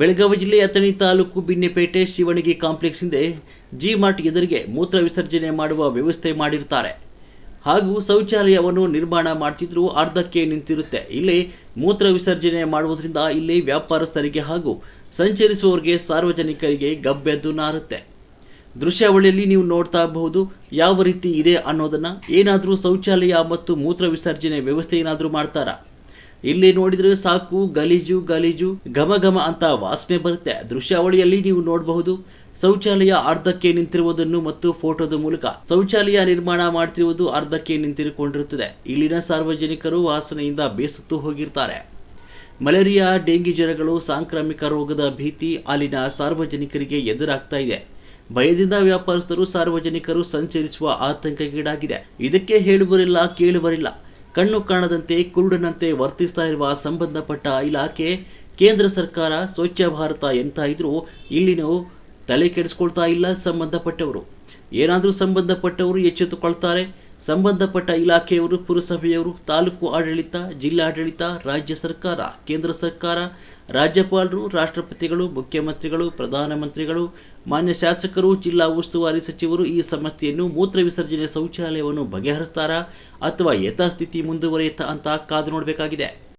ಬೆಳಗಾವಿ ಜಿಲ್ಲೆ ಅಥಣಿ ತಾಲೂಕು ಬಿನ್ನೆಪೇಟೆ ಶಿವಣಿಗೆ ಕಾಂಪ್ಲೆಕ್ಸ್ ಹಿಂದೆ ಜಿ ಮಾರ್ಟ್ ಎದುರಿಗೆ ಮೂತ್ರ ವಿಸರ್ಜನೆ ಮಾಡುವ ವ್ಯವಸ್ಥೆ ಮಾಡಿರ್ತಾರೆ. ಹಾಗೂ ಶೌಚಾಲಯವನ್ನು ನಿರ್ಮಾಣ ಮಾಡ್ತಿದ್ರೂ ಅರ್ಧಕ್ಕೆ ನಿಂತಿರುತ್ತೆ. ಇಲ್ಲಿ ಮೂತ್ರ ವಿಸರ್ಜನೆ ಮಾಡುವುದರಿಂದ ಇಲ್ಲಿ ವ್ಯಾಪಾರಸ್ಥರಿಗೆ ಹಾಗೂ ಸಂಚರಿಸುವವರಿಗೆ ಸಾರ್ವಜನಿಕರಿಗೆ ಗಬ್ಬೆದ್ದು ನಾರುತ್ತೆ ದೃಶ್ಯಾವಳಿಯಲ್ಲಿ ನೀವು ನೋಡ್ತಾ ಇರಬಹುದು ಯಾವ ರೀತಿ ಇದೆ ಅನ್ನೋದನ್ನು. ಏನಾದರೂ ಶೌಚಾಲಯ ಮತ್ತು ಮೂತ್ರ ವಿಸರ್ಜನೆ ವ್ಯವಸ್ಥೆ ಏನಾದರೂ ಮಾಡ್ತಾರಾ? ಇಲ್ಲಿ ನೋಡಿದ್ರೆ ಸಾಕು, ಗಲೀಜು ಗಲೀಜು, ಘಮ ಘಮ ಅಂತ ವಾಸನೆ ಬರುತ್ತೆ. ದೃಶ್ಯಾವಳಿಯಲ್ಲಿ ನೀವು ನೋಡಬಹುದು. ಶೌಚಾಲಯ ಅರ್ಧಕ್ಕೆ ನಿಂತಿರುವುದನ್ನು ಮತ್ತು ಫೋಟೋದ ಮೂಲಕ ಶೌಚಾಲಯ ನಿರ್ಮಾಣ ಮಾಡ್ತಿರುವುದು ಅರ್ಧಕ್ಕೆ ನಿಂತಿರುಕೊಂಡಿರುತ್ತದೆ. ಇಲ್ಲಿನ ಸಾರ್ವಜನಿಕರು ವಾಸನೆಯಿಂದ ಬೇಸತ್ತು ಹೋಗಿರ್ತಾರೆ. ಮಲೇರಿಯಾ ಡೆಂಗಿ ಜ್ವರಗಳು, ಸಾಂಕ್ರಾಮಿಕ ರೋಗದ ಭೀತಿ ಅಲ್ಲಿನ ಸಾರ್ವಜನಿಕರಿಗೆ ಎದುರಾಗ್ತಾ ಇದೆ. ಭಯದಿಂದ ವ್ಯಾಪಾರಸ್ಥರು ಸಾರ್ವಜನಿಕರು ಸಂಚರಿಸುವ ಆತಂಕಗೀಡಾಗಿದೆ ಇದಕ್ಕೆ ಹೇಳುವರಿಲ್ಲ, ಕೇಳುವರಿಲ್ಲ. ಕಣ್ಣು ಕಾಣದಂತೆ, ಕುರುಡನಂತೆ ವರ್ತಿಸ್ತಾ ಇರುವ ಸಂಬಂಧಪಟ್ಟ ಇಲಾಖೆ, ಕೇಂದ್ರ ಸರ್ಕಾರ, ಸ್ವಚ್ಛ ಭಾರತ ಎಂತ ಇದ್ರೂ ಇಲ್ಲಿನ ತಲೆ ಕೆಡಿಸ್ಕೊಳ್ತಾ ಇಲ್ಲ ಸಂಬಂಧಪಟ್ಟವರು. ಏನಾದರೂ ಸಂಬಂಧಪಟ್ಟವರು ಎಚ್ಚೆತ್ತುಕೊಳ್ತಾರೆ. ಸಂಬಂಧಪಟ್ಟ ಇಲಾಖೆಯವರು, ಪುರಸಭೆಯವರು, ತಾಲೂಕು ಆಡಳಿತ, ಜಿಲ್ಲಾಡಳಿತ, ರಾಜ್ಯ ಸರ್ಕಾರ, ಕೇಂದ್ರ ಸರ್ಕಾರ, ರಾಜ್ಯಪಾಲರು, ರಾಷ್ಟ್ರಪತಿಗಳು, ಮುಖ್ಯಮಂತ್ರಿಗಳು, ಪ್ರಧಾನಮಂತ್ರಿಗಳು, ಮಾನ್ಯ ಶಾಸಕರು, ಜಿಲ್ಲಾ ಉಸ್ತುವಾರಿ ಸಚಿವರು ಈ ಸಮಸ್ಯೆಯನ್ನು ಮೂತ್ರ ವಿಸರ್ಜನೆ ಶೌಚಾಲಯವನ್ನು ಬಗೆಹರಿಸ್ತಾರಾ ಅಥವಾ ಯಥಾಸ್ಥಿತಿ ಮುಂದುವರಿಯುತ್ತಾ ಅಂತ ಕಾದು ನೋಡಬೇಕಾಗಿದೆ.